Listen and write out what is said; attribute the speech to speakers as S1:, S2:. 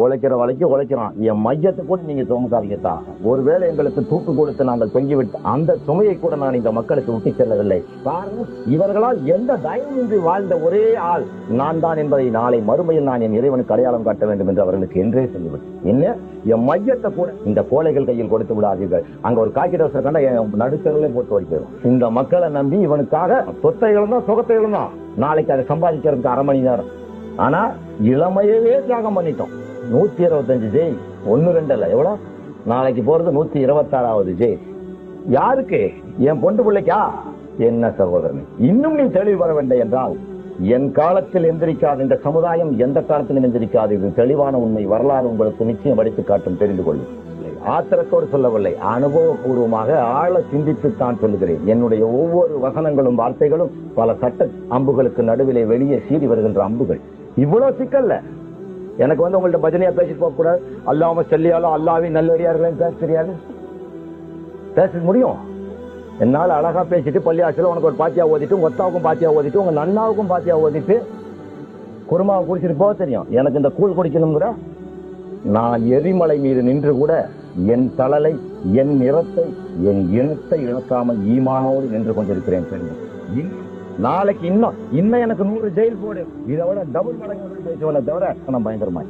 S1: உழைக்கிற வரைக்கு உழைக்கிறான் என் மையத்தை கூட நீங்க சுமக்காதீங்கத்தா ஒருவேளை எங்களுக்கு தூக்கு கொடுத்து நாங்கள் தொங்கிவிட்டு அந்த சுமையை கூட நான் இந்த மக்களுக்கு விட்டு செல்லவில்லை. காரணம் இவர்களால் எந்த தயமின்றி வாழ்ந்த ஒரே ஆள் நான் தான் என்பதை நாளை மறுமையில் நான் என் இறைவனுக்கு அடையாளம் காட்ட வேண்டும் என்று அவர்களுக்கு என்றே சொல்லிவிட்டேன் என்ன? என் மையத்தை கூட இந்த கோழைகள் கையில் கொடுத்து விடாதீர்கள். அங்க ஒரு காக்கி டோசர் கண்டா என் நடுத்தருவிலே போட்டு வைக்கிறோம் இந்த மக்களை நம்பி இவனுக்காக சொத்தை தான் சுகத்தை இழந்தோம். நாளைக்கு அதை சம்பாதிக்கிறதுக்கு அரை மணி நேரம். ஆனா இளமையவே தியாகம் பண்ணிட்டோம். நூத்தி இருபத்தஞ்சு ஜெய். ஒன்னு ரெண்டு இல்ல எவ்வளவு நாளைக்கு போறது நூத்தி இருபத்தாறாவது ஜெய். யாருக்கு? என் பொண்டு பிள்ளைக்கா? என்ன சகோதரன் இன்னும் நீ தெளிவு வர வேண்டும் என்றால் என் காலத்தில் எந்திரிக்காது இந்த சமுதாயம் எந்த காலத்திலும் எந்திரிக்காது. இது தெளிவான உண்மை வரலாறு உங்களுக்கு நிச்சயம் படித்து காட்டும் தெரிந்து கொள்ளும். ஆத்திரத்தோடு சொல்லவில்லை அனுபவபூர்வமாக ஆழ சிந்தித்து தான் சொல்லுகிறேன். என்னுடைய ஒவ்வொரு வசனங்களும் வார்த்தைகளும் பல சட்ட அம்புகளுக்கு நடுவிலே வெளியே சீறி வருகின்ற அம்புகள். இவ்வளவு சிக்கல்ல. எனக்கு வந்து உங்கள்ட்ட பஜனையா பேசிட்டு போக கூடாது. அல்லாம செல்லியாலும் அல்லாவே நல்லடியார்களையும் பேச தெரியாது. பேச முடியும். என்னால் அழகா பேசிட்டு பள்ளியாசில உனக்கு ஒரு பாத்தியா ஓதிட்டு உங்க ஒத்தாவுக்கும் பாத்தியா ஓதிட்டு உங்க நன்னாவுக்கும் பாத்தியா ஓதிட்டு குருமாவை குடிச்சிட்டு போக தெரியும். எனக்கு இந்த கூழ் குடிக்கணுங்கிற நான் எரிமலை மீது நின்று கூட என் தளலை என் நிறத்தை என் இனத்தை இழக்காமல் ஈமானோடு நின்று கொண்டிருக்கிறேன் தெரியும். நாளைக்கு இன்னும் இன்னும் எனக்கு நூறு ஜெயில் போடு. இதை விட டபுள் மடங்கு பேசுவனை தவிர நான் பயங்கரமாய்.